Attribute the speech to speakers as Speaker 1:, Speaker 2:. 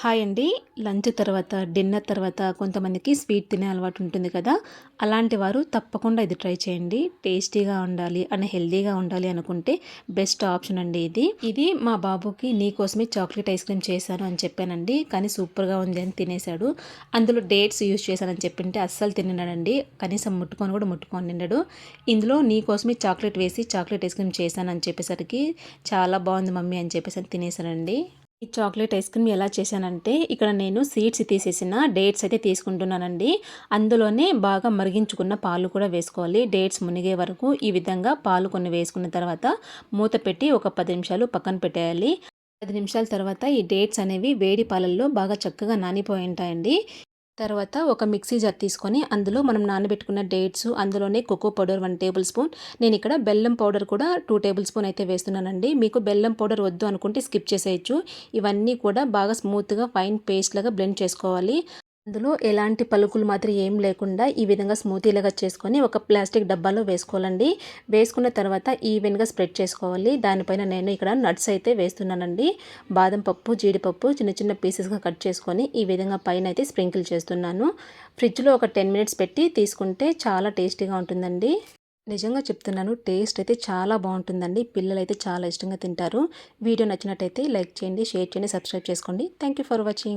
Speaker 1: Hi అండి. Lunch తర్వాత dinner తర్వాత కొంతమందికి స్వీట్ తినే అలవాటు ఉంటుంది కదా. అలాంటి వారు తప్పకుండా ఇది ట్రై చేయండి. టేస్టీగా ఉండాలి అని హెల్దీగా ఉండాలి అనుకుంటే బెస్ట్ ఆప్షన్ అండి ఇది. ఇది మా బాబుకి నీకోసమే చాక్లెట్ ఐస్ క్రీమ్ చేశాను అని చెప్పానండి. కానీ సూపర్గా ఉంది అని తినేశాడు. అందులో డేట్స్ యూజ్ చేశానని చెప్పింటే అస్సలు తిన్నాడండి కనీసం ముట్టుకొని కూడా ముట్టుకొని నిండాడు ఇందులో నీకోసమే చాక్లెట్ వేసి చాక్లెట్ ఐస్ క్రీమ్ చేశానని చెప్పేసరికి చాలా బాగుంది మమ్మీ అని చెప్పేసి తినేశానండి. ఈ చాక్లెట్ ఐస్ క్రీమ్ ఎలా చేశానంటే ఇక్కడ నేను సీడ్స్ తీసేసిన డేట్స్ అయితే తీసుకుంటున్నానండి. అందులోనే బాగా మరిగించుకున్న పాలు కూడా వేసుకోవాలి. డేట్స్ మునిగే వరకు ఈ విధంగా పాలు కొన్ని వేసుకున్న తర్వాత మూత పెట్టి ఒక పది నిమిషాలు పక్కన పెట్టేయాలి. పది నిమిషాల తర్వాత ఈ డేట్స్ అనేవి వేడి పాలల్లో బాగా చక్కగా నానిపోయి ఉంటాయండి. తర్వాత ఒక మిక్సీ జార్ తీసుకొని అందులో మనం నానబెట్టుకున్న డేట్స్ అందులోనే cocoa powder one tablespoon. నేను ఇక్కడ బెల్లం పౌడర్ కూడా టూ టేబుల్ స్పూన్ అయితే వేస్తున్నానండి. మీకు బెల్లం పౌడర్ వద్దు అనుకుంటే స్కిప్ చేసేయచ్చు. ఇవన్నీ కూడా బాగా స్మూత్గా ఫైన్ పేస్ట్ లాగా బ్లెండ్ చేసుకోవాలి. అందులో ఎలాంటి పలుకులు మాత్రం ఏం లేకుండా ఈ విధంగా స్మూతీలుగా చేసుకొని ఒక ప్లాస్టిక్ డబ్బాలో వేసుకోవాలండి. వేసుకున్న తర్వాత ఈవెన్గా స్ప్రెడ్ చేసుకోవాలి. దానిపైన నేను ఇక్కడ నట్స్ అయితే వేస్తున్నానండి. బాదం పప్పు జీడిపప్పు చిన్న చిన్న పీసెస్గా కట్ చేసుకొని ఈ విధంగా పైన అయితే స్ప్రింకిల్ చేస్తున్నాను. ఫ్రిడ్జ్లో ఒక టెన్ మినిట్స్ పెట్టి తీసుకుంటే చాలా టేస్టీగా ఉంటుందండి. నిజంగా చెప్తున్నాను టేస్ట్ అయితే చాలా బాగుంటుందండి. పిల్లలు అయితే చాలా ఇష్టంగా తింటారు. వీడియో నచ్చినట్టయితే లైక్ చేయండి షేర్ చేయండి సబ్స్క్రైబ్ చేసుకోండి. Thank for watching.